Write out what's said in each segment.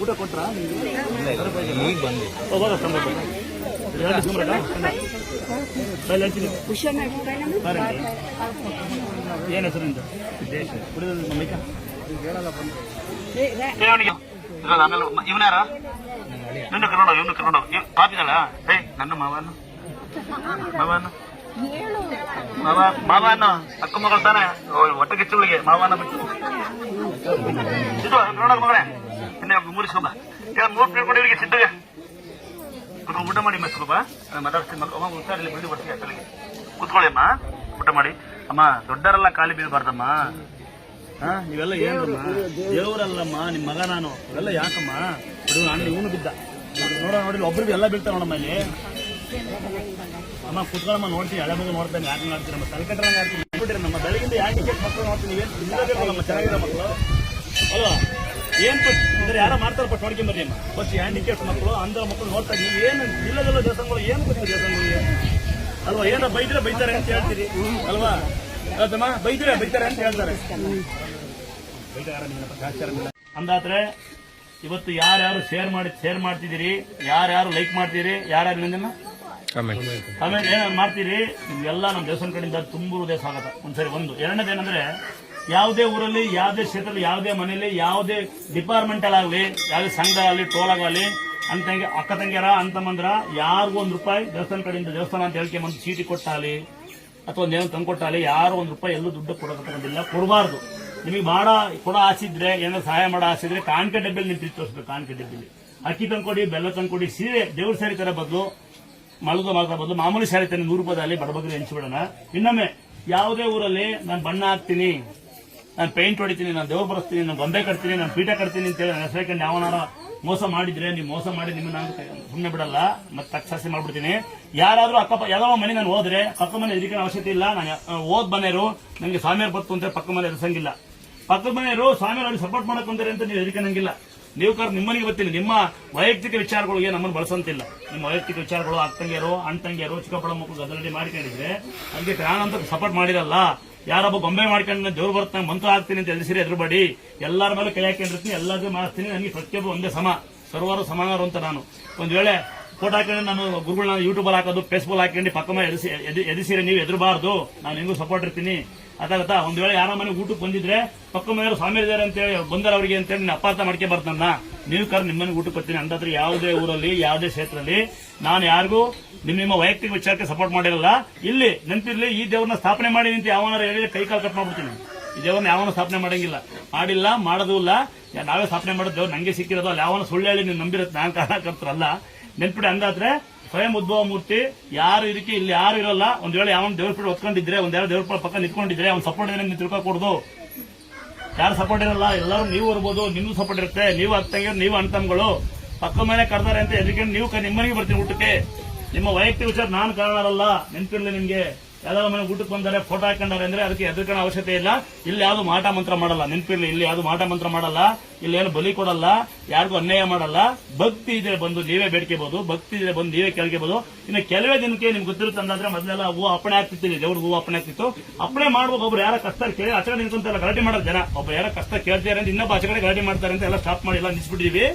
ಊಟ ಕೊಟ್ರಾ ಈಗ ಬಂದು ಏನು ಹೆಸರು ನಿಂದು ಕುಡಿಯೋದು ಮೈಕ ಆಮೇಲೆ ಇವನ್ಯಾರ ನಿನ್ನ ಕರ್ಕೊಂಡು ಇವನು ಕರ್ಕೊಂಡು ಪಾಪಿದಲ್ಲ ಏ ನನ್ನ ಮಾವನು ಮಾವನು ಮಾವ, ಮಾವನ ಅಕ್ಕ ಮಗಳು ತಾನೆ? ಒಟ್ಟ ಕಿಚ್ಚುಗಳಿಗೆ ಮಾವನ ಬಿಟ್ಟು. ನೋಡೋಣ ಮಗಳೇ. ಇನ್ನೇ ಮೂರಿಸ್ಕೊಂಬ. ಮೂರು ತಿಳ್ಕೊಂಡು ಇವರಿಗೆ ಸಿದ್ಧಗೆ ಊಟ ಮಾಡಿ ಮಕ್ಕಳು ಮಾತಾಡ್ತೀನಿ ಮಕ್ಕಳು ಅಮ್ಮ ಹುಷಾರಿಲ್ಲ ಬಿಡಿ ಬರ್ತೀವಿ ಅಕ್ಕಳಿಗೆ ಕೂತ್ಕೊಳ್ಳಿ ಅಮ್ಮ ಊಟ ಮಾಡಿ. ಅಮ್ಮ ದೊಡ್ಡರೆಲ್ಲ ಖಾಲಿ ಬೀಳಬಾರ್ದಮ್ಮ. ಹಾ, ನೀವೆಲ್ಲ ಏನಮ್ಮ ದೇವರಲ್ಲಮ್ಮ ನಿಮ್ಮ ಮಗ ನಾನು. ಇವೆಲ್ಲ ಯಾಕಮ್ಮ? ನಾನು ಇವನು ಬಿದ್ದ. ನೋಡ ನೋಡಿ ಒಬ್ರಿಗೆ ಎಲ್ಲ ಬೀಳ್ತಾವ ನೋಡಮ್ಮ ಇಲ್ಲಿ. ಅಮ್ಮ, ಕುತ್ಕೊಳ್ಳಮ್ಮ, ನೋಡ್ತೀನಿ. ಹಳೆ ಮಗ ನೋಡ್ತಾನೆ. ಯಾಕೆ ಮಾಡ್ತೀನಿ ನಮ್ಮ ಆಡ್ತೀನಿ ಬಿಟ್ಟಿರಿ ನಮ್ಮ ಬೆಳಗಿಂದ ಯಾಕೆ ಟಿಕೆಟ್ ಮಕ್ಕಳು ನೋಡ್ತೀನಿ? ಏನು ನಮ್ಮ ಚೆನ್ನಾಗಿರೋ ಮಕ್ಕಳು? ಅಲ್ವಾ? ಏನ್ ಅಂದ್ರೆ ಯಾರೋ ಮಾಡ್ತಾರೆ ನೋಡ್ಕೊಂಡ್ ಬರ್ರಿ ಅಮ್ಮ. ಫಸ್ಟ್ ಹ್ಯಾಂಡಿಕ್ಯಾಪ್ ಮಕ್ಕಳು? ಅಂಧ ಮಕ್ಕಳು ನೋಡ್ತಾ ನೀವು ಏನು ಇಲ್ಲದಲ್ಲ ದೇವಸ್ಥಾನಗಳು, ಏನು ಗೊತ್ತಿಲ್ಲ ದೇವಸ್ಥಾನಗಳಿಗೆ. ಅಲ್ವಾ? ಏನ ಬೈದ್ರೆ ಬೈತಾರೆ ಅಂತ ಹೇಳ್ತೀರಿ. ಅಲ್ವಾ? ಹೌದಮ್ಮ ಬೈದ್ರೆ ಬೈತಾರೆ ಅಂತ ಹೇಳ್ತಾರೆ. ಅಂದಾದ್ರೆ ಇವತ್ತು ಯಾರ್ಯಾರು ಶೇರ್ ಮಾಡಿ ಶೇರ್ ಮಾಡ್ತಿದ್ದೀರಿ? ಯಾರ್ಯಾರು ಲೈಕ್ ಮಾಡ್ತೀರಿ ಯಾರ್ಯಾರು ನಿಂದನ್ನ ಆಮೇಲೆ. ಏನೇನು ಮಾಡ್ತೀರಿ ಎಲ್ಲ ನಮ್ಮ ದೇವಸ್ಥಾನ ಕಡೆಯಿಂದ ತುಂಬುವುದೇ ಸ್ವಾಗತ. ಒಂದ್ಸರಿ ಒಂದು. ಎರಡನೇದೇನಂದ್ರೆ ಯಾವುದೇ ಊರಲ್ಲಿ, ಯಾವುದೇ ಕ್ಷೇತ್ರದಲ್ಲಿ, ಯಾವುದೇ ಮನೆಯಲ್ಲಿ, ಯಾವುದೇ ಡಿಪಾರ್ಟ್ಮೆಂಟಲ್ ಆಗಲಿ, ಯಾವುದೇ ಸಂಘ ಆಗಲಿ, ಟೋಲ್ ಆಗಲಿ ಅಂತಂಗೆ ಅಕ್ಕ ತಂಗಿಯರ ಅಂತಮ್ಮಂದ್ರ ಯಾರಿಗೂ ಒಂದು ರೂಪಾಯಿ ದೇವಸ್ಥಾನ ಕಡೆಯಿಂದ ದೇವಸ್ಥಾನ ಅಂತ ಹೇಳ್ಕೆ ಒಂದು ಚೀಟಿ ಕೊಟ್ಟಾಗಲಿ, ಅಥವಾ ಒಂದೇನೋ ತಂದ್ಕೊಟ್ಟಾಲಿ ಯಾರು ಒಂದು ರೂಪಾಯಿ ಎಲ್ಲೂ ದುಡ್ಡು ಕೊಡೋದಿಲ್ಲ ಕೊಡಬಾರ್ದು. ನಿಮಗೆ ಮಾಡ ಕೊಡೋ ಆಸಿದ್ರೆ ಏನೋ ಸಹಾಯ ಮಾಡೋ ಆಸಿದ್ರೆ ಕಾಣಿಕೆ ಡಬ್ಬೆಲಿ ನಿಂತು ತೋರಿಸ್ಬೇಕು ಕಾಣಿಕೆ ಡಬ್ಬೆಲಿ. ಅಕ್ಕಿ ತಂದ್ಕೊಡಿ, ಬೆಲ್ಲ ತಂದ್ಕೊಡಿ, ಸೀರೆ ದೇವ್ರ ಸೇರಿ ತರ ಬದಲು ಮಲದ ಮಾತ್ರ ಬದಲು ಮಾಮೂಲಿ ಸ್ಯಾರಿ ತಾನೆ ನೂರು ರೂಪಾಯಿ ಬಡಬಗ್ರಿ ಹಂಚಿಬಿಡೋಣ ಇನ್ನೊಮ್ಮೆ ಯಾವುದೇ ಊರಲ್ಲಿ ನಾನು ಬಣ್ಣ ಹಾಕ್ತೀನಿ, ನಾನು ಪೇಂಟ್ ಹೊಡಿತೀನಿ, ನಾನು ದೇವ್ರು ಬರೆಸ್ತೀನಿ, ನಾನು ಗೊಂಬೆ ಕಟ್ತೀನಿ, ನಾನು ಪೀಠ ಕಟ್ತೀನಿ ಅಂತ ಹೇಳಿ ನನ್ನ ಯಾವನಾರ ಮೋಸ ಮಾಡಿದ್ರೆ, ನೀವು ಮೋಸ ಮಾಡಿ ನಿಮ್ಮ ನಾನು ಸುಮ್ಮನೆ ಬಿಡಲ್ಲ, ಮತ್ತೆ ತಕ್ಷಾಸೆ ಮಾಡ್ಬಿಡ್ತೀನಿ. ಯಾರಾದರೂ ಅಕ್ಕಪ್ಪ ಯಾವ ಮನೆ ನಾನು ಹೋದ್ರೆ ಪಕ್ಕ ಮನೆ ಎದುರಿಕೆ ಅವಶ್ಯಕತೆ ಇಲ್ಲ, ನಾನು ಓದ್ ಬನ್ನೇರು ನನಗೆ ಸ್ವಾಮಿಯವ್ರು ಬತ್ತು ಅಂತ ಪಕ್ಕ ಮನೆ ಎದುರಿಸಂಗಿಲ್ಲ. ಪಕ್ಕದ ಮನೆಯವರು ಸ್ವಾಮಿಯವ್ರಿಗೆ ಸಪೋರ್ಟ್ ಮಾಡಕ್ ಅಂತ ನೀವು ಎದರಿಕನಂಗಿಲ್ಲ. ನೀವು ಕರ್ ನಿಮ್ಮನಿಗೆ ಗೊತ್ತಿಲ್ಲ. ನಿಮ್ಮ ವೈಯಕ್ತಿಕ ವಿಚಾರಗಳಿಗೆ ನಮ್ಮನ್ನು ಬಳಸಂತಿಲ್ಲ. ನಿಮ್ಮ ವೈಯಕ್ತಿಕ ವಿಚಾರಗಳು ಅಕ್ಕಂಗಿಯರು ಅಣ್ತಂಗಿಯರು ಚಿಕ್ಕಪ್ಪಳ ಮಕ್ಕಳು ಗದ್ದಲಡಿ ಮಾಡ್ಕೊಂಡಿದ್ರೆ ಅದಕ್ಕೆ ಪ್ರಾಣ ಅಂತ ಸಪೋರ್ಟ್ ಮಾಡಿರಲ್ಲ. ಯಾರೊಬ್ಬ ಗೊಂಬೆ ಮಾಡ್ಕೊಂಡು ದೇವ್ರು ಬರ್ತಾನೆ ಮಂತ್ರ ಹಾಕ್ತೀನಿ ಅಂತ ಎದುರಿಸಿರಿ ಎದುರುಬಡಿ. ಎಲ್ಲರ ಮೇಲೆ ಕೈ ಹಾಕೊಂಡಿರ್ತೀನಿ, ಎಲ್ಲರಿಗೂ ಮಾಡ್ತೀನಿ ನನಗೆ ಪ್ರತಿಯೊಬ್ಬ ಒಂದೇ ಸಮ. ಸರ್ವರು ಸಮಾನರು ಅಂತ ನಾನು. ಒಂದು ವೇಳೆ ಫೋಟೋ ಹಾಕೊಂಡು ನಾನು ಗುರುಗಳನ್ನ ಯೂಟ್ಯೂಬಲ್ಲಿ ಹಾಕೋದು ಫೇಸ್ಬುಕ್ ಹಾಕೊಂಡು ಪಕ್ಕ ಮೇಲೆ ಎದುರಿಸಿ ನೀವು ಎದುರಬಾರ್ದು. ನಾನು ನಿಮಗೂ ಸಪೋರ್ಟ್ ಇರ್ತೀನಿ. ಅದಾಗತ್ತಾ ಒಂದ್ ವೇಳೆ ಯಾರ ಮನೆ ಊಟಕ್ಕೆ ಬಂದಿದ್ರೆ, ಪಕ್ಕ ಮನೆಯವರು ಸ್ವಾಮಿ ಅಂತೇಳಿ ಬಂದರ ಅವರಿಗೆ ಅಂತೇಳಿ ನೀನು ಅಪಾರ್ಥ ಮಾಡ್ಕೆ ಬರ್ತಾನ ನೀವು ಕರ್ ನಿಮ್ಮನೆ ಊಟಕ್ಕೆ ಬರ್ತೀನಿ. ಅಂದಾದ್ರೆ ಯಾವುದೇ ಊರಲ್ಲಿ, ಯಾವುದೇ ಕ್ಷೇತ್ರದಲ್ಲಿ ನಾನು ಯಾರಿಗೂ ನಿಮ್ಮ ನಿಮ್ಮ ವೈಯಕ್ತಿಕ ವಿಚಾರಕ್ಕೆ ಸಪೋರ್ಟ್ ಮಾಡಿರಲ್ಲ. ಇಲ್ಲಿ ನೆನಪಿರ್ಲಿ, ಈ ದೇವ್ರನ್ನ ಸ್ಥಾಪನೆ ಮಾಡಿ ನಿಂತು ಯಾವನಾರ ಹೇಳಿ ಕೈ ಕಾಲು ಕಟ್ ಮಾಡ್ಬಿಡ್ತೀನಿ. ಈ ದೇವ್ರನ್ನ ಯಾವನ ಸ್ಥಾಪನೆ ಮಾಡಂಗಿಲ್ಲ. ಮಾಡಿಲ್ಲ, ಮಾಡೋದು ಇಲ್ಲ. ನಾವೇ ಸ್ಥಾಪನೆ ಮಾಡೋದು ದೇವ್ರು ನಂಗೆ ಸಿಕ್ಕಿರೋದು. ಅಲ್ಲಿ ಯಾವನ ಸುಳ್ಳು ಹೇಳಿ ನೀವು ನಂಬಿರತ್ತೆ ನಾನು ಕಾರಣಕರ್ತರಲ್ಲ ನೆನ್ಪಿಡಿ ಅಂದಾದ್ರೆ ಸ್ವಯಂ ಉದ್ಭವ ಮೂರ್ತಿ ಯಾರು ಇದಕ್ಕೆ ಇಲ್ಲಿ ಯಾರು ಇರಲ್ಲ. ಒಂದ್ ವೇಳೆ ಯಾವ ದೇವ್ರ ಪೀಠ ಹೊತ್ಕೊಂಡಿದ್ರೆ, ಒಂದ್ ಎರಡು ದೇವ್ರ ಪಕ್ಕ ನಿಂತ್ಕೊಂಡಿದ್ರೆ ಅವ್ನು ಸಪೋರ್ಟ್ ಇದ್ರೆ ನೀವು ತಿಳ್ಕೊಕೊಡ್ದು ಯಾರು ಸಪೋರ್ಟ್ ಇರಲ್ಲ, ಎಲ್ಲರೂ ನೀವು ಇರ್ಬೋದು, ನಿಮ್ಗೂ ಸಪೋರ್ಟ್ ಇರುತ್ತೆ. ನೀವು ಅತ್ತಂಗೆ ನೀವು ಅಣ್ತಮ್ಗಳು ಪಕ್ಕ ಮನೆ ಕರ್ದಾರೆ ಅಂತ ಎದಕ್ಕೆ ನೀವು ನಿಮ್ಮನೆಗೆ ಬರ್ತೀನಿ ಊಟಕ್ಕೆ. ನಿಮ್ಮ ವೈಯಕ್ತಿಕ ವಿಚಾರ ನಾನು ಕಾರಣರಲ್ಲ, ನೆನಪಿರ್ಲಿ ನಿಮ್ಗೆ. ಯಾವ್ದಾರ ಮನೆ ಊಟಕ್ಕೆ ಬಂದರೆ ಫೋಟೋ ಹಾಕೊಂಡಾರೆ ಅಂದ್ರೆ ಅದಕ್ಕೆ ಎದುರ್ಕೊಳ್ಳೋ ಅವಶ್ಯಕತೆ ಇಲ್ಲ. ಇಲ್ಲಿ ಯಾವ್ದು ಮಾಟ ಮಂತ್ರ ಮಾಡಲ್ಲ. ನೆನಪಿರ್ಲಿ, ಇಲ್ಲಿ ಯಾವ್ದು ಮಾಟ ಮಂತ್ರ ಮಾಡಲ್ಲ. ಇಲ್ಲಿ ಏನು ಬಲಿ ಕೊಡಲ್ಲ. ಯಾರಿಗೂ ಅನ್ಯಾಯ ಮಾಡಲ್ಲ. ಭಕ್ತಿ ಇದ್ರೆ ಬಂದು ನೀವೇ ಬೇಡ್ಕೋಬಹುದು ಭಕ್ತಿ ಇದ್ರೆ ಬಂದು ನೀವೇ ಕೇಳ್ಕೋಬಹುದು ಇನ್ನು ಕೆಲವೇ ದಿನಕ್ಕೆ ನಿಮ್ಗೆ ಗೊತ್ತಿರುತ್ತೆ ಅಂದ್ರೆ ಮೊದಲೆಲ್ಲ ಹೂ ಅಪ್ಪಣೆ ಆಗ್ತಿತ್ತು. ದೇವ್ರಿಗೆ ಹೂ ಅಪ್ಪಣೆ ಆಗ್ತಿತ್ತು. ಅಪ್ಪಣೆ ಮಾಡುವಾಗ ಒಬ್ರು ಯಾರ ಕಷ್ಟ ಕೇಳಿ, ಆಚೆ ಕಡೆ ನಿಂತ್ಕೊಂತೆಲ್ಲ ಗಲಾಟೆ ಮಾಡೋದು ಜನ. ಒಬ್ಬ ಯಾರ ಕಷ್ಟ ಕೇಳ್ತಾರೆ ಅಂತ ಇನ್ನೊಬ್ಬ ಆಚೆ ಕಡೆ ಗಲಾಟೆ ಮಾಡ್ತಾರೆ ಅಂತ ಎಲ್ಲ ಸ್ಟಾಪ್ ಮಾಡಿ ಎಲ್ಲ ನಿಲ್ಸ್ಬಿಟ್ಟಿದೀವಿ.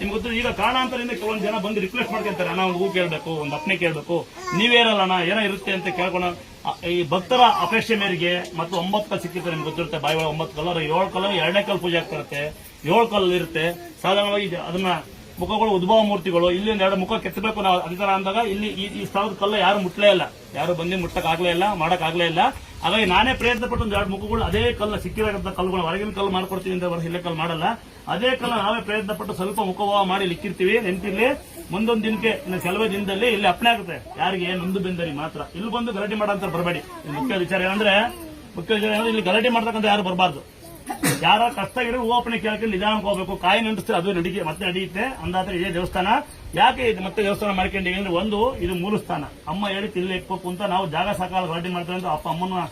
ನಿಮ್ಗೆ ಗೊತ್ತು, ಈಗ ಕಾರಣಾಂತರದಿಂದ ಕೆಲವೊಂದು ಜನ ಬಂದು ರಿಕ್ವೆಸ್ಟ್ ಮಾಡ್ಕೊಂತಾರೆ ಒಂದು ಹೂ ಕೇಳಬೇಕು, ಒಂದು ಅಪ್ಪಣೆ ಕೇಳಬೇಕು. ನೀವೇ ಇರಲ್ಲ ಅಣ್ಣ, ಏನೋ ಇರುತ್ತೆ ಅಂತ ಕೇಳ್ಕೊಳ ಈ ಭಕ್ತರ ಅಪೇಕ್ಷೆ ಮೇರೆಗೆ ಮತ್ತು ಒಂಬತ್ತು ಕಲ್ ಸಿಕ್ಕಿರ್ತಾರೆ ನಿಮ್ಗೆ ಗೊತ್ತಿರುತ್ತೆ, ಬಾಯಿ ಒಳಗೆ ಒಂಬತ್ತು ಕಲರ್ ಏಳು ಕಲರ್ ಎರಡನೇ ಕಲ್ ಪೂಜೆ ಆಗ್ತಿರುತ್ತೆ ಏಳು ಕಲ್ ಇರುತ್ತೆ. ಸಾಧಾರಣವಾಗಿ ಅದನ್ನ ಮುಖಗಳು, ಉದ್ಭವ ಮೂರ್ತಿಗಳು, ಇಲ್ಲಿ ಎರಡು ಮುಖ ಕೆತ್ತಬೇಕು ನಾವು ಅಂತರ ಅಂದಾಗ ಇಲ್ಲಿ ಈ ಸ್ಥಳದ ಕಲ್ಲ ಯಾರು ಮುಟ್ಲೇ ಇಲ್ಲ. ಯಾರು ಬಂದು ಮುಟ್ಟಕ್ ಆಗ್ಲೇ ಇಲ್ಲ, ಮಾಡಕ್ ಆಗ್ಲೇ ಇಲ್ಲ. ಹಾಗಾಗಿ ನಾನೇ ಪ್ರಯತ್ನ ಪಟ್ಟು ಒಂದು ಎರಡು ಮುಖಗಳು ಅದೇ ಕಲ್ಲ ಸಿಕ್ಕಿರೋ ಕಲ್ಲುಗಳು ಹೊರಗಿನ ಕಲ್ಲು ಮಾಡ್ಕೊಡ್ತೀನಿ ಅಂತ ಹೊರ ಇಲ್ಲೇ ಕಲ್ಲು ಮಾಡಲ್ಲ. ಅದೇ ಕಾಲ ನಾವೇ ಪ್ರಯತ್ನ ಪಟ್ಟು ಸ್ವಲ್ಪ ಮುಖಭಾವ ಮಾಡಿ ಲಿಕ್ಕಿರ್ತೀವಿ. ನೆನಪಿರ್ಲಿ, ಮುಂದೊಂದು ದಿನಕ್ಕೆ ಕೆಲವೇ ದಿನದಲ್ಲಿ ಇಲ್ಲಿ ಅಪ್ಪಣೆ ಆಗುತ್ತೆ. ಯಾರಿಗೆ ನೊಂದು ಬೆಂದರಿ ಮಾತ್ರ. ಇಲ್ಲಿ ಬಂದು ಗಲಾಟೆ ಮಾಡಂತ ಬರಬೇಡಿ. ಮುಖ್ಯ ವಿಚಾರ ಏನಂದ್ರೆ, ಮುಖ್ಯ ವಿಚಾರ ಏನಂದ್ರೆ ಇಲ್ಲಿ ಗಲಾಟೆ ಮಾಡ್ತಕ್ಕಂಥ ಯಾರು ಬರಬಾರ್ದು. ಯಾರ ಕಷ್ಟ ಇರೋ ಓಪನೆ ಕೇಳ್ಕೊಂಡು ನಿಧಾನಕ್ಕೆ ಹೋಗ್ಬೇಕು. ಕಾಯಿ ನಂಟಿಸ್ತಾರೆ ಅದು ನಡಿಗೆ, ಮತ್ತೆ ನಡೆಯುತ್ತೆ. ಅಂದಾದ್ರೆ ಇದೇ ದೇವಸ್ಥಾನ. ಯಾಕೆ ಇದು ಮತ್ತೆ ದೇವಸ್ಥಾನ ಮಾಡ್ಕೊಂಡಿವಿ ಅಂದ್ರೆ ಒಂದು, ಇದು ಮೂರು ಸ್ಥಾನ. ಅಮ್ಮ ಹೇಳಿ ಇಲ್ಲಿ ಇಕ್ಬೇಕು ಅಂತ ನಾವು ಜಾಗ ಸಾಕಾಲ ಗಲಾಟೆ ಮಾಡ್ತಾರೆ ಅಂತ ಅಪ್ಪ ಅಮ್ಮನ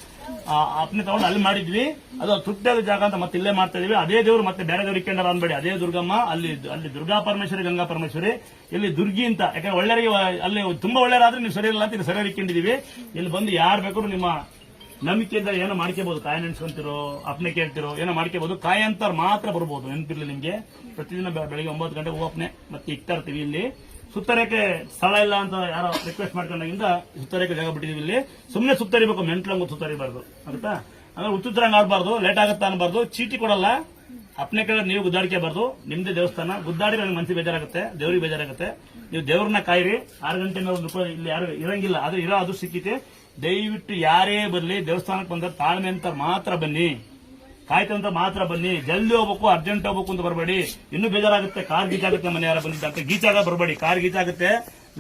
ಅಪ್ಪನೆ ತಗೊಂಡು ಅಲ್ಲಿ ಮಾಡಿದ್ವಿ. ಅದು ತುಟ್ಟದ ಜಾಗ ಅಂತ ಮತ್ತೆ ಇಲ್ಲೇ ಮಾಡ್ತಾ ಇದೀವಿ. ಅದೇ ದೇವರು ಮತ್ತೆ ಬೇರೆ ದೇವರು ಇಕ್ಕೊಂಡಾರ ಅನ್ಬೇಡಿ. ಅದೇ ದುರ್ಗಮ್ಮ, ಅಲ್ಲಿ ಅಲ್ಲಿ ದುರ್ಗಾ ಪರಮೇಶ್ವರಿ, ಗಂಗಾ ಪರಮೇಶ್ವರಿ. ಇಲ್ಲಿ ದುರ್ಗಿ ಅಂತ. ಯಾಕಂದ್ರೆ ಒಳ್ಳೆಯವರಿಗೆ ಅಲ್ಲಿ ತುಂಬಾ ಒಳ್ಳೆಯರಾದ್ರೆ ನೀವು ಸರಿ ಇಲ್ಲ ಅಂತ ಸರಿ ಇಕ್ಕೊಂಡಿದೀವಿ ಇಲ್ಲಿ ಬಂದು ಯಾರು ಬೇಕಾದ್ರೂ ನಿಮ್ಮ ನಂಬಿಕೆಯಿಂದ ಏನೋ ಮಾಡ್ಕೋಬಹುದು ಕಾಯಿ ನೆನ್ಸ್ಕೊಂತಿರೋ, ಅಪ್ನೆ ಕೇಳ್ತಿರೋ, ಏನೋ ಮಾಡ್ಕೋಬಹುದು ಕಾಯಿ ಅಂತ ಮಾತ್ರ ಬರ್ಬೋದು. ನೆನಪಿರ್ಲಿ ನಿಮ್ಗೆ. ಪ್ರತಿದಿನ ಬೆಳಿಗ್ಗೆ ಒಂಬತ್ತು ಗಂಟೆಗೆ ಹೋಗಪ್ನೆ ಮತ್ತೆ ಇಕ್ತಾ ಇರ್ತೀವಿ ಇಲ್ಲಿ. ಸುತ್ತರೇಖೆ ಸ್ಥಳ ಇಲ್ಲ ಅಂತ ಯಾರೋ ರಿಕ್ವೆಸ್ಟ್ ಮಾಡ್ಕೊಂಡಾಗಿಂದ ಸುತ್ತರೇಖೆ ಜಾಗ ಬಿಟ್ಟಿದ್ದೀವಿ ಇಲ್ಲಿ. ಸುಮ್ಮನೆ ಸುತ್ತರಿಬೇಕು ಮೆಂಟ್ಲಂಗು ಸುತ್ತರಿಬಾರ್ದು. ಆಗುತ್ತಾ? ಅಂದ್ರೆ ಹುಚ್ಚುತ್ತರಂಗ್ ಆಡಬಾರ್ದು ಲೇಟ್ ಆಗುತ್ತಾ ಅನ್ಬಾರ್ದು, ಚೀಟಿ ಕೊಡಲ್ಲ. ಅಪ್ನೆ ಕಡೆ ನೀವು ಗುದ್ದಾಡಿಕೆ ಬಾರ್ದು, ನಿಮ್ದೇ ದೇವಸ್ಥಾನ. ಗುದ್ದಾಡಿ ನನಗೆ ಮನಸ್ಸಿಗೆ ಬೇಜಾರಾಗುತ್ತೆ, ದೇವ್ರಿಗೆ ಬೇಜಾರಾಗುತ್ತೆ. ನೀವು ದೇವ್ರನ್ನ ಕಾಯಿರಿ, ಆರು ಗಂಟೆ ಇಲ್ಲಿ ಯಾರು ಇರಂಗಿಲ್ಲ ಅದು ಇರೋ ಅದು ಸಿಕ್ಕಿತೆ ದಯವಿಟ್ಟು ಯಾರೇ ಬರಲಿ, ದೇವಸ್ಥಾನಕ್ಕೆ ಬಂದ ತಾಳ್ಮೆ ಅಂತ ಮಾತ್ರ ಬನ್ನಿ. ಕಾಯ್ತಂತ ಮಾತ್ರ ಬನ್ನಿ. ಜಲ್ದಿ ಹೋಗ್ಬೇಕು ಅರ್ಜೆಂಟ್ ಹೋಗ್ಬೇಕು ಅಂತ ಬರಬೇಡಿ. ಇನ್ನೂ ಬೇಜಾರಾಗುತ್ತೆ. ಕಾರ್ ಗೀಚಾಗುತ್ತೆ ಮನೆ ಯಾರ ಬಂದಿದ್ದ ಅಂತ. ಗೀಚಾಗ ಬರಬೇಡಿ. ಕಾರ್ ಗೀಚಾಗುತ್ತೆ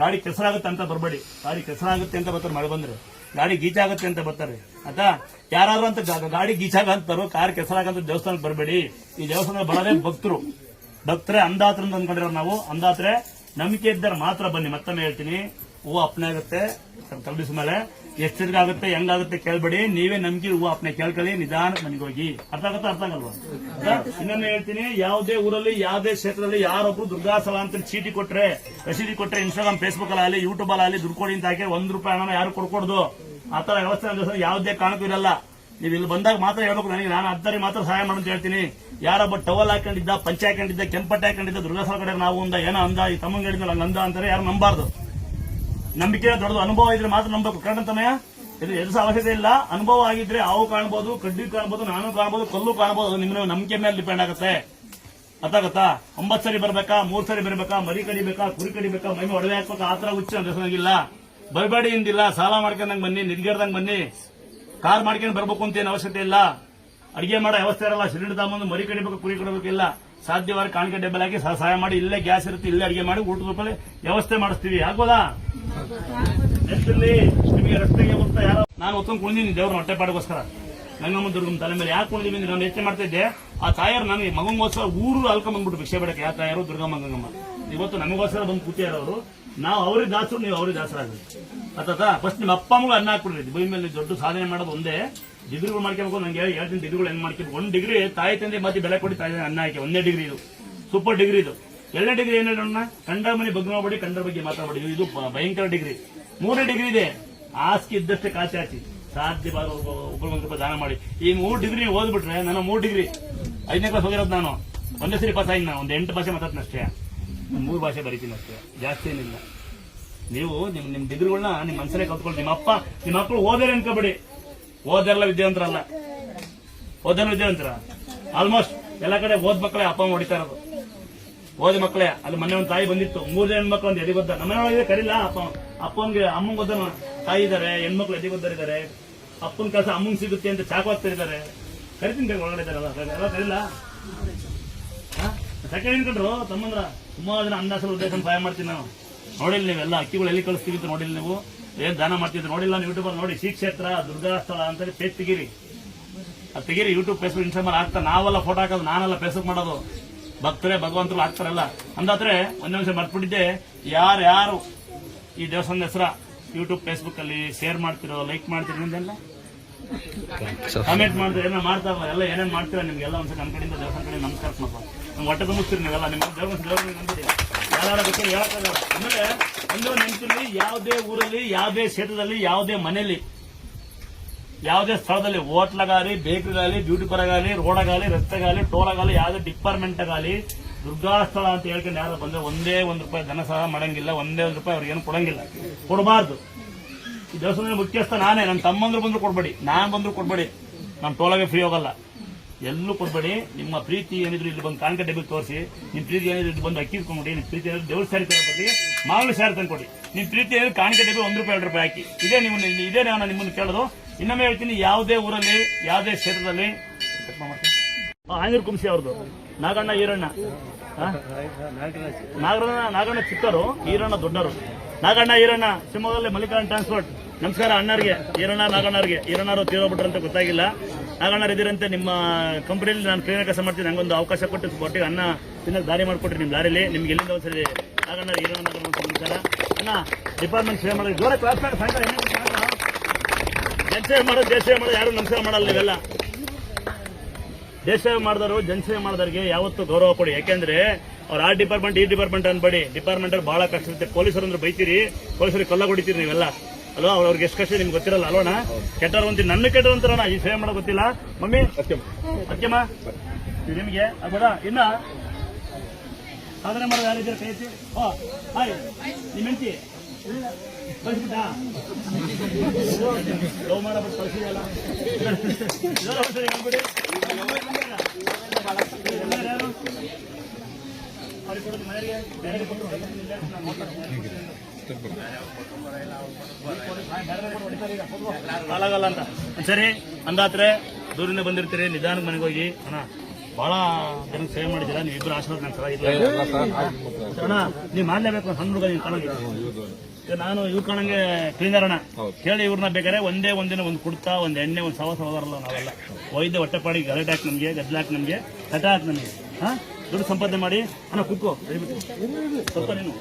ಗಾಡಿ ಕೆಸರಾಗುತ್ತೆ ಅಂತ ಬರಬೇಡಿ. ಗಾಡಿ ಕೆಸರಾಗುತ್ತೆ ಅಂತ ಬರ್ತಾರೆ ಮಳೆ ಬಂದ್ರೆ. ಗಾಡಿ ಗೀಚಾಗುತ್ತೆ ಅಂತ ಬರ್ತಾರೆ. ಆಯ್ತಾ? ಯಾರಾದ್ರೂ ಅಂತ ಗಾಡಿ ಗೀಚಾಗ ಅಂತಾರೋ, ಕಾರ್ ಕೆಸರಾಗಂತ ದೇವಸ್ಥಾನಕ್ಕೆ ಬರಬೇಡಿ. ಈ ದೇವಸ್ಥಾನ ಬರೋದೇ ಭಕ್ತರು. ಭಕ್ತರೇ ಅಂದಾತ್ರ ಅಂತ ಅನ್ಕೊಂಡಿರೋ ನಾವು. ಅಂದಾತ್ರೆ ನಂಬಿಕೆ ಇದ್ದಾರೆ ಮಾತ್ರ ಬನ್ನಿ. ಮತ್ತೊಮ್ಮೆ ಹೇಳ್ತೀನಿ. ಹೂವು ಅಪ್ನೆ ಆಗುತ್ತೆ. ತಲುಪಿಸ ಮೇಲೆ. ಎಷ್ಟೆದ್ಗಾಗುತ್ತೆ ಹೆಂಗಾಗುತ್ತೆ ಕೇಳ್ಬೇಡಿ. ನೀವೇ ನಂಬಿಕೆ ಹೂವು ಅಪ್ನೆ ಕೇಳ್ಕೊಳ್ಳಿ, ನಿಧಾನ ಮನೆಗೆ ಹೋಗಿ. ಅರ್ಥ ಆಗುತ್ತೆ, ಅರ್ಥ ಆಗಲ್ವಾ? ಇನ್ನೊಂದು ಹೇಳ್ತೀನಿ, ಯಾವುದೇ ಊರಲ್ಲಿ, ಯಾವುದೇ ಕ್ಷೇತ್ರದಲ್ಲಿ ಯಾರೊಬ್ರು ದುರ್ಗಾಸಲ ಅಂತ ಚೀಟಿ ಕೊಟ್ರೆ, ರಸೀದಿ ಕೊಟ್ರೆ ಇನ್ಸ್ಟಾಗ್ರಾಮ್ ಫೇಸ್ಬುಕ್ ಅಲ್ಲಿ ಯೂಟ್ಯೂಬ್ ಅಲ್ಲಿ ದುಡ್ಡು ಕೊಡಿ ಅಂತ ಹಾಕಿ ಒಂದ್ ರೂಪಾಯಿ ಹಣ ಯಾರು ಕೊಡ್ಕೊಡ್ದು? ಆ ತರ ವ್ಯವಸ್ಥೆ ಯಾವುದೇ ಕಾರಣಕ್ಕೂ ಇರಲ್ಲ. ನೀವು ಇಲ್ಲಿ ಬಂದಾಗ ಮಾತ್ರ ಹೇಳ್ಬೇಕು ನನಗೆ. ನಾನು ಅದ್ದರಿ ಮಾತ್ರ ಸಹಾಯ ಅಂತ ಹೇಳ್ತೀನಿ. ಯಾರೊಬ್ಬ ಟವಲ್ ಹಾಕೊಂಡಿದ್ದ, ಪಂಚೆ ಹಾಕೊಂಡಿದ್ದ, ಕೆಂಪಟ್ಟೆ ಹಾಕೊಂಡಿದ್ದ ದುರ್ಗಾಸಲ ಕಡೆ ನಾವು ಅಂದ, ಏನೋ ಅಂದ, ಈ ತಮ್ಮಂಗ್ ನಂಗೆ ಅಂದ ಅಂತಾರೆ, ಯಾರು ನಂಬಾರ್ದು. ನಂಬಿಕೆ ದೊಡ್ಡದು ಅನುಭವ ಇದ್ರೆ ಮಾತ್ರ ನಂಬಬೇಕು. ಕರ್ಣತಮಯ ಇದು ಎದುರಿಸ ಅವಶ್ಯತೆ ಇಲ್ಲ. ಅನುಭವ ಆಗಿದ್ರೆ ಹಾವು ಕಾಣಬಹುದು ಕಡ್ಡಿ ಕಾಣಬಹುದು ನಾನು ಕಾಣಬಹುದು ಕಲ್ಲು ಕಾಣಬಹುದು ನಿಮ್ಮ ನಂಬಿಕೆ ಮೇಲೆ ಡಿಪೆಂಡ್ ಆಗುತ್ತೆ. ಗೊತ್ತಾಗತ್ತಾ ಒಂಬತ್ತು ಸರಿ ಬರ್ಬೇಕಾ, ಮೂರ್ ಸರಿ ಬರ್ಬೇಕಾ, ಮರಿ ಕಡಿಬೇಕಾ, ಕುರಿ ಕಡಿಬೇಕಾ ಮೈ ಒಡವೆ ಹಾಕ್ಬೇಕಾ ಆತರ ಹುಚ್ಚು ನಡೆಸೋಂಗಿಲ್ಲ ಬರಬೇಡಿ ಇಂದಿಲ್ಲ ಸಾಲ ಮಾಡ್ಕೊಂಡಂಗೆ ಬನ್ನಿ ನಿದ್ಗೆಡ್ದಂಗ್ ಬನ್ನಿ. ಕಾರ್ ಮಾಡ್ಕೊಂಡು ಬರ್ಬೇಕು ಅಂತ ಏನು ಅವಶ್ಯಕತೆ ಇಲ್ಲ. ಅಡಿಗೆ ಮಾಡೋ ವ್ಯವಸ್ಥೆ ಇರಲ್ಲ, ಸಿಲಿಂಡರ್ ತಗೊಂಡು ಮರಿ ಕಡಿಬೇಕು, ಕುರಿ ಕಡಬೇಕಿಲ್ಲ ಸಾಧ್ಯವಾಗಿ ಕಾಣಿಕೆ ಡಬ್ಬಲ್ ಹಾಕಿ ಸಹ ಸಹಾಯ ಮಾಡಿ, ಇಲ್ಲೇ ಗ್ಯಾಸ್ ಇರುತ್ತೆ, ಇಲ್ಲೇ ಅಡಿಗೆ ಮಾಡಿ, ಊಟದ ವ್ಯವಸ್ಥೆ ಮಾಡಿಸ್ತೀವಿ. ಆಗ್ಬೋದಾ? ನಿಮಗೆ ರಸ್ತೆಗೆ ನಾನು ಹೊತ್ಕೊಂಡು ಕುಣಿದೀನಿ ದೇವ್ರ ಹೊಟ್ಟೆ ಪಾಡಗೋಸ್ಕರ. ನಂಗಮ್ಮ ದುರ್ಗಮ್ಮ ತಲೆ ಮೇಲೆ ಯಾಕೆ ಕುಣಿದೀನಿ ನಾನು ಯೋಚನೆ ಮಾಡ್ತಾ ಇದ್ದೆ. ಆ ತಾಯರ್ ನನಗೆ ಮಗಂಗೋಸ್ಕರ ಊರು ಅಲ್ಕೊಂಬಂದ್ಬಿಟ್ಟು ಭಿಕ್ಷೆ ಬೇಡಕ್ಕೆ. ಯಾವ ತಾಯರು ದುರ್ಗಮ್ಮ, ಗಂಗಮ್ಮ. ಇವತ್ತು ನಮಗೋಸ್ಕರ ಬಂದು ಕೂತಿರೋರು ನಾವು ಅವ್ರಿಗೆ ದಾಸರು, ನೀವು ಅವ್ರಿಗೆ ದಾಸರಾಗ್ರಿ. ಅತ್ತ ಫಸ್ಟ್ ನಿಮ್ಮ ಅಪ್ಪ ಅಮ್ಮಗೂ ಅನ್ನ ಹಾಕ್ಬಿಡ್ರಿ ಭೂಮಿ ಮೇಲೆ ದೊಡ್ಡ ಸಾಧನೆ ಮಾಡೋದು ಒಂದೇ. ಡಿಗ್ರಿಗಳು ಮಾಡ್ಕೋಬೇಕು, ನಂಗೆ ದಿನ ಡಿಗ್ರಿಗಳು ಹೆಂಗ್ ಮಾಡ್ಕೋಬೇಕು. ಒಂದು ಡಿಗ್ರಿ ತಾಯಿ ತಂದೆ ಮತ್ತೆ ಬೆಲೆ ಕೊಡಿ ತಾಯಿ ಅನ್ನ ಹಾಕಿ. ಒಂದೇ ಡಿಗ್ರಿ ಇದು. ಸೂಪರ್ ಡಿಗ್ರಿ ಇದು. ಎರಡನೇ ಡಿಗ್ರಿ ಏನು ಹೇಳೋಣ ಕಂಡ ಮನೆ ಬಗ್ಗೆ ಮಾಡಬೇಡಿ ಕಂಡ ಬಗ್ಗೆ ಮಾತಾಡಬೇಡಿ. ಇದು ಭಯಂಕರ ಡಿಗ್ರಿ ಮೂರನೇ ಡಿಗ್ರಿ ಇದೆ. ಆಸ್ತಿ ಇದ್ದಷ್ಟೇ ಕಾಸೆ ಹಾಕಿ. ಸಾಧ್ಯ ಒಬ್ಬರು ರೂಪಾಯಿ ದಾನ ಮಾಡಿ. ಈ ಮೂರು ಡಿಗ್ರಿ ಓದ್ಬಿಟ್ರೆ ನಾನು ಮೂರು ಡಿಗ್ರಿ ಐದನೇ ಕ್ಲಾಸ್ ಹೋಗಿರೋದು ನಾನು. ಒಂದೇ ಸರಿ ಪಾಸ್ ಆಗಿ ನಾನು ಒಂದು ಎಂಟು ಭಾಷೆ ಮಾತಾಡ್ತೀನಿ ಅಷ್ಟೇ. ಮೂರು ಭಾಷೆ ಬರೀತೀನಿ ಅಷ್ಟೇ. ಜಾಸ್ತಿ ಏನಿಲ್ಲ. ನೀವು ನಿಮ್ ನಿಮ್ ಡಿಗ್ರಿಗಳನ್ನ ನಿಮ್ ಮನಸ್ಸಲ್ಲೇ ಕಲ್ತ್ಕೊಳ್ಳಿ ನಿಮ್ಮ ಅಪ್ಪ, ನಿಮ್ಮ ಮಕ್ಕಳು ಓದಾರೆ ಅನ್ಕೋಬೇಡಿ. ಓದೆಲ್ಲ ವಿದ್ಯಾವಂತರಲ್ಲ. ಓದಲ್ಲ ವಿದ್ಯಾವಂತರ? ಆಲ್ಮೋಸ್ಟ್ ಎಲ್ಲ ಕಡೆ ಓದ್ ಮಕ್ಕಳೇ ಅಪ್ಪ ಹೊಡಿತಾ ಓದ ಮಕ್ಕಳೇ, ಅಲ್ಲಿ ಮೊನ್ನೆ ಒಂದು ತಾಯಿ ಬಂದಿತ್ತು. ಮೂರ್ ಜನ ಹೆಣ್ಮಕ್ಳು ಒಂದು ಎದಿಗೊದ್ದ. ನಮ್ಮ ಮನೆಯೊಳಗೆ ಕರಿಲ್ಲ. ಅಪ್ಪ, ಅಪ್ಪನ್ಗೆ ಅಮ್ಮನ ಗೊತ್ತ ತಾಯಿ ಇದಾರೆ, ಹೆಣ್ಮಕ್ಳು ಎದಿಗೊದ್ದರಿದ್ದಾರೆ ಅಪ್ಪನ ಕೆಲಸ ಅಮ್ಮಂಗ್ ಸಿಗುತ್ತೆ ಅಂತ ಚಾಕು ಹಾಕ್ತಿದ್ದಾರೆ ಕರಿತೀನಿ ಒಳಗಡೆ ಇದಾರಲ್ಲ ಎಲ್ಲ ಕರಿಲ್ಲ? ಸೆಕೆಂಡ್ ನಿಂತ್ಕೊಂಡ್ರು ತಮ್ಮಂದ್ರ. ಸುಮಾರು ಜನ ಅಂದಾಸಲ ಉದ್ದೇಶ ಸಹಾಯ ಮಾಡ್ತೀನಿ ನಾವು ನೋಡಿಲ್ಲ ನೀವೆಲ್ಲ ಅಕ್ಕಿಗಳು ಎಲ್ಲಿ ಕಳಿಸ್ತೀವಿ ಅಂತ ನೋಡಿಲ್ಲ ನೀವು. ಏನ್ ದಾನ ಮಾಡ್ತಿದ್ರು ನೋಡಿಲ್ಲ ನೀವು ಯೂಟ್ಯೂಬ್ ನೋಡಿ. ಶ್ರೀ ಕ್ಷೇತ್ರ, ದುರ್ಗಾ ಸ್ಥಳ ಅಂತ ಪೇಜ್ ತೆಗೀರಿ. ಅದು ತೆಗೀರಿ, ಯೂಟ್ಯೂಬ್, ಫೇಸ್ಬುಕ್ ಇನ್ಸ್ಟಾಗ್ರಾಮ್ ಆಗ್ತಾ ನಾವೆಲ್ಲ ಫೋಟೋ ಹಾಕೋದು, ನಾನೆಲ್ಲ ಫೇಸ್ಬುಕ್ ಮಾಡೋದು. ಭಕ್ತರೇ, ಭಗವಂತರು ಹಾಕ್ತಾರಲ್ಲ ಅಂದಾದ್ರೆ ಒಂದ್ ನಿಮಿಷ ಮರ್ತ್ಬಿಟ್ಟಿದ್ದೆ. ಯಾರು ಯಾರು ಈ ದೇವಸ್ಥಾನದ ಹೆಸರ? ಯೂಟ್ಯೂಬ್ ಫೇಸ್ಬುಕ್ ಅಲ್ಲಿ ಶೇರ್ ಮಾಡ್ತಿರೋ ಲೈಕ್ ಮಾಡ್ತಿರೋ ನಿಮ್ದೆಲ್ಲ? ಕಮೆಂಟ್ ಮಾಡಿದ್ರೆ ಏನೋ ಮಾಡ್ತಾವ ಎಲ್ಲ ಏನೇನು ಮಾಡ್ತೀರಾ ನಿಮ್ಗೆಲ್ಲ ಒಂದ್ಸಲ ನಮ್ಮ ಕಡೆಯಿಂದ ದೇವಸ್ಥಾನ ಕಡೆ ನಮಸ್ಕಾರ ನಮ್ಗೆ ಹೊಟ್ಟೆ ತುಂಬಿಸ್ತೀರಿ ನೀವೆಲ್ಲ? ನಿಮ್ಗೆ ದೇವಸ್ಥಾನ ದೇವಸ್ಥಾನ ನಂಬಿಡಿ ಯಾರು ಬೇಕಾದ್ರೆ ಹೇಳಕ್ಕಾಗಲ್ಲ ಆಮೇಲೆ ಒಂದು ನೆನಪಿನಲ್ಲಿ ಯಾವುದೇ ಊರಲ್ಲಿ, ಯಾವುದೇ ಕ್ಷೇತ್ರದಲ್ಲಿ, ಯಾವುದೇ ಮನೆಯಲ್ಲಿ ಯಾವುದೇ ಸ್ಥಳದಲ್ಲಿ ಹೋಟ್ಲಾಗಲಿ ಬೇಕರಿಗಾಗಲಿ, ಬ್ಯೂಟಿ ರಸ್ತೆ ಆಗಲಿ ಟೋಲ್ ಆಗಲಿ ಯಾವುದೇ ಡಿಪಾರ್ಟ್ಮೆಂಟ್ ಗಾಲಿ ದುರ್ಗಾ ಸ್ಥಳ ಅಂತ ಹೇಳ್ಕೊಂಡು ಯಾರು ಬಂದ್ರೆ ಒಂದೇ ಒಂದು ರೂಪಾಯಿ ಧನ ಸಹ ಮಾಡಂಗಿಲ್ಲ, ಒಂದೇ ಒಂದು ರೂಪಾಯಿ ಅವ್ರಿಗೆ ಏನು ಕೊಡಂಗಿಲ್ಲ. ಕೊಡಬಾರ್ದು. ಈ ದೇವಸ್ಥಾನದ ಮುಖ್ಯಸ್ಥ ನಾನೇ, ನನ್ನ ತಮ್ಮಂದ್ರು ಬಂದ್ರು ಕೊಡ್ಬೇಡಿ, ನಾನು ಬಂದ್ರು ಕೊಡ್ಬೇಡಿ. ನಮ್ಮ ಟೋಲಾಗೆ ಫ್ರೀ ಹೋಗಲ್ಲ. ಎಲ್ಲೂ ಕೊಡ್ಬೇಡಿ, ನಿಮ್ಮ ಪ್ರೀತಿ ಏನಿದ್ರು ಇಲ್ಲಿ ಬಂದು ಕಾಣಿಕೆ ಡಬ್ಬಿ ತೋರಿಸಿ ನಿಮ್ಮ ಪ್ರೀತಿ ಏನಿದ್ರು ಇಲ್ಲಿ ಬಂದು ಅಕ್ಕಿ ಇಟ್ಕೊಂಡ್ಬಿಡಿ ನಿಮ್ಮ ಪ್ರೀತಿ ಏನಾದ್ರು ದೇವ್ರ ಸಾರಿ ತರ ಮಾವಿನ ಸಾರಿ ತಂದ್ಕೊಡಿ. ನಿಮ್ಮ ಪ್ರೀತಿ ಏನಿದ್ರು ಕಾಣಿಕೆ ಡಬ್ಬಿ ಒಂದು ರೂಪಾಯಿ, ಎರಡು ರೂಪಾಯಿ ಹಾಕಿ. ಇದೇ ನೀವು, ಇದೇ ನಾನು ನಿಮ್ಮನ್ನು ಕೇಳೋದು. ಇನ್ನೊಮ್ಮೆ ಹೇಳ್ತೀನಿ, ಯಾವುದೇ ಊರಲ್ಲಿ, ಯಾವುದೇ ಕ್ಷೇತ್ರದಲ್ಲಿ. ಆಂಜೂರು ಕುಂಸಿ ಅವ್ರದ್ದು ನಾಗಣ್ಣ, ಈರಣ್ಣ. ನಾಗಣ್ಣ ನಾಗಣ್ಣ ಚಿಕ್ಕರು, ಈರಣ್ಣ ದೊಡ್ಡರು. ನಾಗಣ್ಣ, ಈರಣ್ಣ ಶಿವಮೊಗ್ಗದಲ್ಲಿ ಮಲ್ಲಿಕಾರ್ಜುನ್ ಟ್ರಾನ್ಸ್ಪೋರ್ಟ್. ನಮಸ್ಕಾರ ಅಣ್ಣರಿಗೆ. ಈರಣ್ಣ ನಾಗಣ್ಣವ್ರಿಗೆ ಈರಣ್ಣರು ತೀರೋಗ್ಬಿಟ್ರಂತ ಗೊತ್ತಾಗಿಲ್ಲ. ನಾಗಣ್ಣರು ಇದಿರಂತೆ ನಿಮ್ಮ ಕಂಪನಿಯಲ್ಲಿ ನಾನು ಕ್ಲೀನರ್ ಕೆಲಸ ಮಾಡ್ತೀನಿ. ನಂಗೊಂದು ಅವಕಾಶ ಕೊಟ್ಟು ಒಟ್ಟಿಗೆ ಅನ್ನ ತಿನ್ನಕ್ಕೆ ದಾರಿ ಮಾಡಿಕೊಟ್ರಿ ನಿಮ್ಮ ದಾರಿಲಿ. ನಿಮ್ಗೆ ಎಲ್ಲಿಂದ ಒಂದ್ಸರಿ ನಾಗಣ್ಣ, ಈರಣ್ಣ ನಮಸ್ಕಾರ. ಅಣ್ಣ ಡಿಪಾರ್ಟ್ಮೆಂಟ್ ಸೇವೆ ಮಾಡಿ ಜೋರ ಕ್ಲಾಸ್ ಮಾಡಿ ಸಾಯಂಕಾಲ ಏನೇನು ಸಾಯಂಕಾಲ? ಜನಸೇವೆ ಮಾಡೋದು ದೇಶ ಮಾಡೋದು ಯಾರು ನಮಸ್ಕಾರ ಮಾಡಲ್ಲ ನೀವೆಲ್ಲ ದೇಶ ಸೇವೆ ಮಾಡಿದವರು ಜನಸೇವೆ ಮಾಡಿದವರಿಗೆ ಯಾವತ್ತೂ ಗೌರವ ಕೊಡಿ. ಯಾಕೆಂದ್ರೆ ಅವ್ರು ಆ ಡಿಪಾರ್ಟ್ಮೆಂಟ್ ಈ ಡಿಪಾರ್ಟ್ಮೆಂಟ್ ಅನ್ಬೇಡಿ. ಡಿಪಾರ್ಟ್ಮೆಂಟ್ ಅಲ್ಲಿ ಬಹಳ ಕಷ್ಟ ಇರುತ್ತೆ. ಪೊಲೀಸರು ಅಂದ್ರೆ ಬೈತೀರಿ ಪೊಲೀಸರಿಗೆ ಕೊಲ್ಲ ಹೊಡಿತೀರಿ ನೀವೆಲ್ಲ. ಅಲ್ವಾ? ಅವ್ರಿಗೆ ಎಷ್ಟು ಕಷ್ಟ ನಿಮ್ಗೆ ಗೊತ್ತಿರಲ್ಲ ಅಲ್ವಣ ಕೆಟ್ಟವ್ರು ಅಂತೀರಿ. ನನ್ನ ಕೆಟ್ಟರು ಅಂತಾರಣ ಈ ಸೇವೆ ಮಾಡೋ ಗೊತ್ತಿಲ್ಲ. ಮಮ್ಮಿ ಅಕ್ಕಮ್ಮ ನಿಮ್ಗೆ ಅದ ಇನ್ನ? ಸಾಧನೆ ಮಾಡೋದು ಯಾರಿದ್ದೀರ ಕೈ ಹಾಯ್. ನಿಮ್ಮ ಹೆಂಡತಿ? ಕಳಿಸ್ಬಿಟ್ಟ ಅಂತ. ಸರಿ ಅಂದಾತ್ರೆ ದೂರಿಂದ ಬಂದಿರ್ತೀರಿ ನಿಧಾನಕ್ಕೆ ಮನೆಗೆ ಹೋಗಿ. ಅಣ್ಣ ಬಹಳ ಜನಕ್ಕೆ ಸೇವೆ ಮಾಡಿದ್ದೀರಾ? ನೀವು ಇಬ್ಬರು ಆಶೀರ್ವಾದ ನನ್ನ ಸಲ ಇಲ್ಲ ಅಣ್ಣ ನೀವು ಮಾಡಲೇಬೇಕು ಸಣ್ಣ ಹುಡುಗ ನೀವು ಕಾಣಂಗಿಲ್ಲ ನಾನು ಇವ್ರು ಕಾಣಂಗೆ ಕ್ಲೀನರ್ ಅಣ್ಣ ಕೇಳಿ ಇವ್ರನ್ನ ಬೇಕಾದ್ರೆ ಒಂದೇ ಒಂದಿನ ಒಂದು ಕುಡ್ತಾ ಒಂದು ಎಣ್ಣೆ ಒಂದು ಸವಾಸ ಹೋದಾರಲ್ಲ ನಾವೆಲ್ಲ. ವೈದ್ಯ ಹೊಟ್ಟೆಪಾಡಿ ಗರಟೆ ಹಾಕಿ ನಮಗೆ ಗದ್ದಲಾಕ್ ನಮಗೆ ಕಟ ಹಾಕಿ ನಮಗೆ. ಹಾ? ದುಡ್ಡು ಸಂಪಾದನೆ ಮಾಡಿ. ಅಣ್ಣ ಕುಕ್ಕೋ ದಯವಿಟ್ಟು ಸ್ವಲ್ಪ ನೀನು.